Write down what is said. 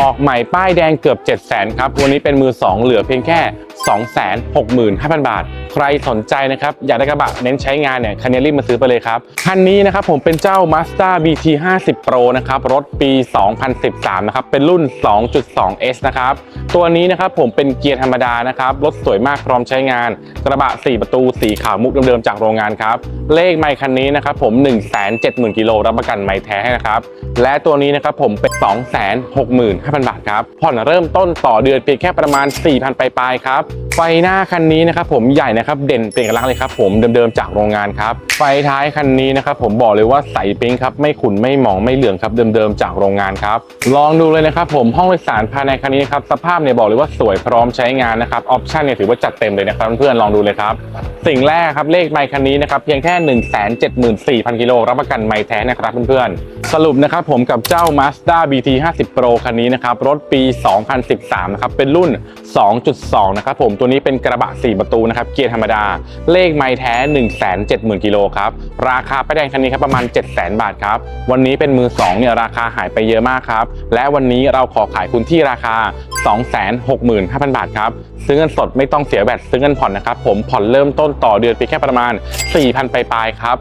ออกใหม่ป้ายแดงเกือบ 7 0 0 0 0 0 ครับ วันนี้เป็นมือ 2 เหลือเพียงแค่ 265,000 บาท ใครสนใจนะครับอยากได้กระบะเน้นใช้งานเนี่ยคันนี้รีบมาซื้อไปเลยครับคันนี้นะครับผมเป็นเจ้า Mazda BT 50 Pro นะครับรถปี 2013 นะครับเป็นรุ่น 2.2S นะครับตัวนี้นะครับผมเป็นเกียร์ธรรมดานะครับรถสวยมากพร้อมใช้งาน กระบะ 4 ประตูสีขาวมุกเดิมๆจากโรงงานครับเลขไมค์คันนี้นะครับผม 170,000กิโลรับประกันไมค์แท้ให้นะครับและตัวนี้นะครับผมเป็น 265,000 บาทครับผ่อนเริ่มต้นต่อเดือนเพียงแค่ประมาณ 4,000 ปลายๆครับ ไฟหน้าคันนี้นะครับผมใหญ่นะครับเด่นเป็นเอกลักษณ์เลยครับผมเดิมๆจากโรงงานครับไฟท้ายคันนี้นะครับผมบอกเลยว่าใสปิ๊งครับไม่ขุ่นไม่หมองไม่เหลืองครับเดิมๆจากโรงงานครับลองดูเลยนะครับผมห้องโดยสารภายในคันนี้นครับสภาพเนี่ยบอกเลยว่าสวยพร้อมใช้งานนะครับออปชั่นเนี่ยถือว่าจัดเต็มเลยนะครับเพื่อนๆลองดูเลยครับสิ่งแรกครับเลขไมค์คันนี้นะครับเพียงแค่ 174,000กิโลรับประกันไมค์แท้นะครับเพื่อนๆสรุปนะครับผมกับเจ้า Mazda BT 50 Pro คันนี้นะครับรถปี 2013นะครับเป็นรุ่น 2.2 นะครับผมตัวนี้เป็นกระบะ 4 ประตูนะครับ เกียร์ธรรมดา เลขไม้แท้ 170,000กิโลครับ ราคาป้ายแดงคันนี้ครับประมาณ 700,000 บาทครับ วันนี้เป็นมือ2เนี่ยราคาหายไปเยอะมากครับ และวันนี้เราขอขายคุณที่ราคา 265,000 บาทครับ ซื้อเงินสดไม่ต้องเสียแบตซื้อเงินผ่อนนะครับ ผมผ่อนเริ่มต้นต่อเดือนเพียงแค่ประมาณ 4,000ปลายๆครับ